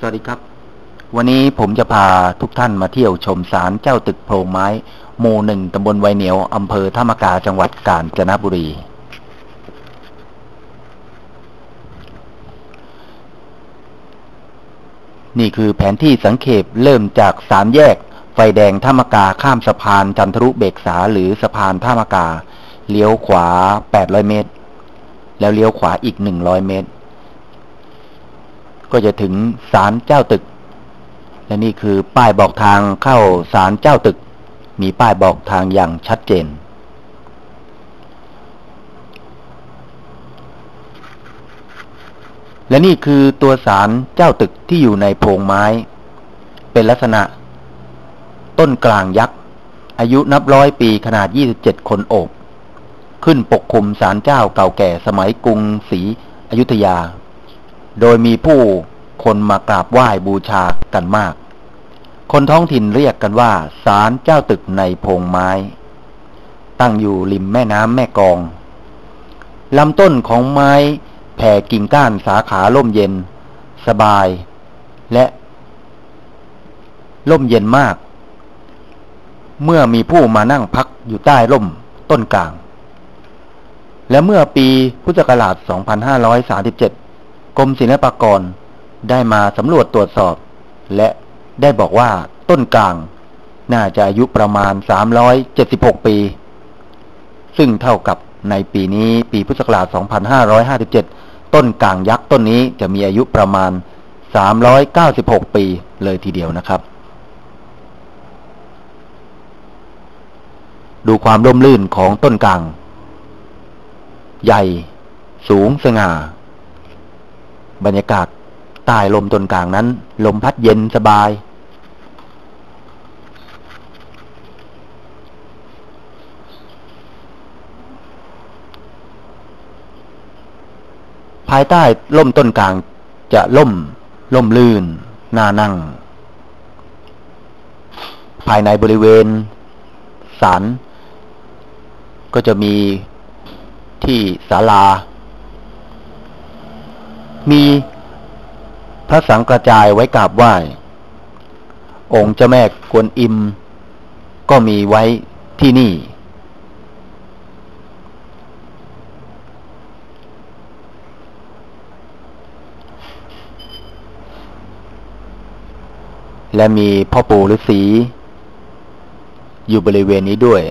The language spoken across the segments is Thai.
สวัสดีครับ วันนี้ผมจะพาทุกท่านมาเที่ยวชมศาลเจ้าตึกโพรงไม้หมู่หนึ่งตำบลไวเหนียวอำเภอท่ามกาจังหวัดกาญจนบุรี นี่คือแผนที่สังเขปเริ่มจากสามแยก ไฟแดงท่ามกาข้ามสะพานจันทรุเบกษาหรือสะพานท่ามกา เลี้ยวขวา 800 เมตร แล้วเลี้ยวขวาอีก 100 เมตร ก็จะถึงศาลเจ้าตึก และนี่คือป้ายบอกทางเข้าศาลเจ้าตึก มีป้ายบอกทางอย่างชัดเจน และนี่คือตัวศาลเจ้าตึกที่อยู่ในโพรงไม้ เป็นลักษณะ ต้นกลางยักษ์อายุนับร้อยปีขนาด 27 คนโอบ ขึ้นปกคลุมศาลเจ้าเก่าแก่สมัยกรุงศรีอยุธยา โดยมีผู้คนมากราบไหว้บูชากันมาก คนท้องถิ่นเรียกกันว่าศาลเจ้าตึกในพงไม้ ตั้งอยู่ริมแม่น้ำแม่กองลำต้นของไม้แผ่กิ่งก้านสาขาล่มเย็น สบาย และ ล่มเย็นมาก เมื่อมีผู้มานั่งพักอยู่ใต้ร่มต้นกลาง และเมื่อปีพุทธศักราช 2537 กรมศิลปากรได้มาสำรวจตรวจสอบ และได้บอกว่าต้นกลาง น่าจะอายุประมาณ 376 ปี ซึ่งเท่ากับในปีนี้ปีพุทธศักราช 2557 ต้นกลางยักษ์ต้นนี้จะมีอายุประมาณ 396 ปีเลยทีเดียวนะครับ ดูความร่มรื่นของต้นกลาง ใหญ่ สูงสง่า บรรยากาศใต้ลมต้นกลางนั้น ลมพัดเย็นสบาย ภายใต้ล่มต้นกลางจะล่มล่มลื่นน่านั่ง ภายในบริเวณศาลก็จะมีที่ศาลา มีพระสังกระจายไว้กราบไหว้ องค์เจ้าแม่กวนอิม ก็มีไว้ที่นี่ และมีพ่อปู่ฤาษีอยู่บริเวณนี้ด้วย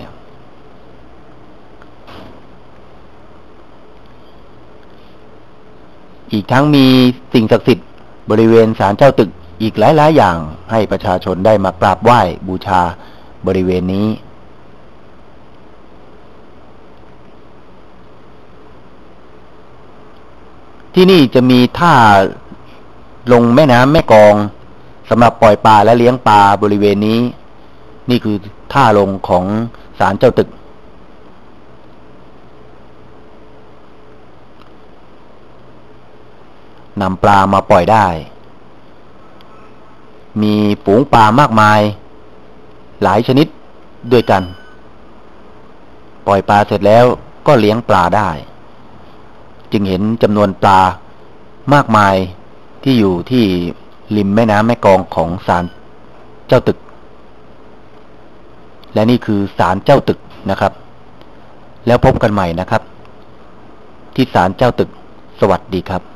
อีกทั้งมีสิ่งศักดิ์สิทธิ์บริเวณศาลเจ้าตึกอีกหลาย ๆ อย่างให้ประชาชนได้มากราบไหว้บูชาบริเวณนี้ ที่นี่จะมีท่าลงแม่น้ำแม่กองสำหรับปล่อยปลาและเลี้ยงปลาบริเวณนี้ นี่คือท่าลงของศาลเจ้าตึก นำปลามาปล่อยได้ มีฝูงปลามากมาย หลายชนิดด้วยกัน ปล่อยปลาเสร็จแล้วก็เลี้ยงปลาได้ จึงเห็นจำนวนปลามากมายที่อยู่ที่ริมแม่น้ำแม่กองของศาลเจ้าตึก และนี่คือศาลเจ้าตึกนะครับ แล้วพบกันใหม่นะครับ ที่ศาลเจ้าตึกสวัสดีครับ